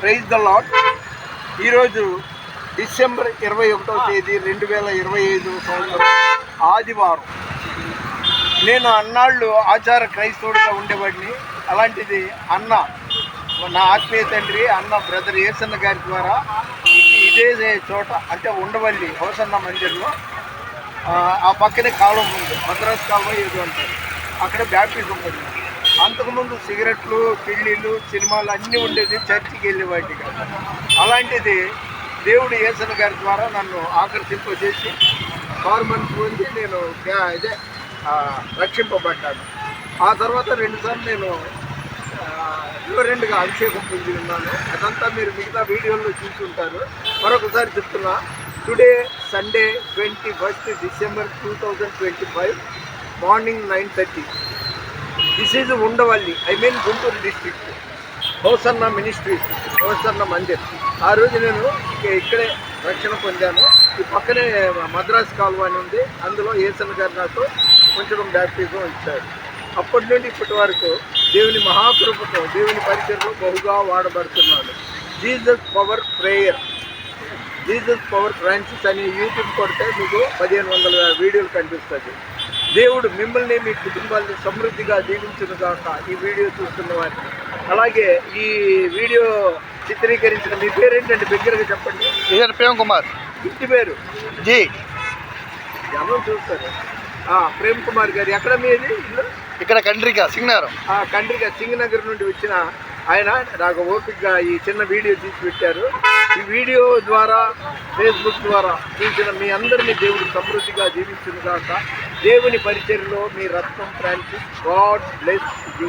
Praise the lord ఈరోజు December ఇరవై ఒకటో తేదీ రెండు వేల ఇరవై ఐదు సంవత్సరం ఆదివారం. నేను అన్నాళ్ళు ఆచార క్రైస్తవుడిగా ఉండేవాడిని. అలాంటిది అన్న నా ఆత్మీయ తండ్రి అన్న బ్రదర్ ఏసన్న గారి ద్వారా ఇదే చోట అంటే ఉండవల్లి హోసన్న మందిర్లో ఆ, పక్కనే కాలం ఉంది. మద్రాస్ కాలువ ఏదో అంటారు. అక్కడ బ్యాప్టిజం ఉంది. అంతకుముందు సిగరెట్లు పెళ్ళిళ్ళు సినిమాలు అన్నీ ఉండేది చర్చికి వెళ్ళేవాటి కాదు అలాంటిది దేవుడు యేసన్ గారి ద్వారా నన్ను ఆకర్షింపజేసి గవర్నమెంట్ పొంది నేను ఇదే రక్షింపబడ్డాను. ఆ తర్వాత రెండుసార్లు నేను డిఫరెంట్గా అభిషేకం పొంది ఉన్నాను. అదంతా మీరు మిగతా వీడియోల్లో చూసుంటారు మరొకసారి చెప్తున్నా today Sunday twenty first December two thousand twenty five morning nine thirty. This is Undavalli I mean Guntur district Hosanna ministry Hosanna Mandir ఆ రోజు నేను ఇక్కడే రక్షణ పొందాను. ఈ పక్కనే మద్రాస్ కాలువ అని ఉంది. అందులో ఏసన్ గారు నాకు కొంచెం బ్యాప్టిజం ఇచ్చారు. అప్పటి నుండి ఇప్పటి వరకు దేవుని మహాకృపతో దేవుని పరిచయంలో బహుగా వాడబడుతున్నాను. Jesus power prayer Jesus power Francis అని యూట్యూబ్ కొడితే మీకు పదిహేను వందల వీడియోలు కనిపిస్తుంది దేవుడు మిమ్మల్ని మీ కుటుంబాన్ని సమృద్ధిగా దీవించును గాక ఈ వీడియో చూస్తున్న వారికి అలాగే ఈ వీడియో చిత్రీకరించిన మీ పేరేంటంటే దగ్గరగా చెప్పండి. ఇదే ప్రేమ్ కుమార్. ఇంటి పేరు? జీ. జనం చూస్తారు. ప్రేమ్ కుమార్ గారు ఎక్కడ మీది ఇల్లు? ఇక్కడ కండ్రిక సింగనగరం. ఆ కండ్రిగా సింగనగర్ నుండి వచ్చిన ఆయన నాకు ఓపికగా ఈ చిన్న వీడియో తీసి పెట్టారు. ఈ వీడియో ద్వారా ఫేస్బుక్ ద్వారా చూసిన మీ అందరినీ దేవుడు సమృద్ధిగా జీవించును కాక దేవుని పరిచర్లో మీ Ratnam Francis God bless you.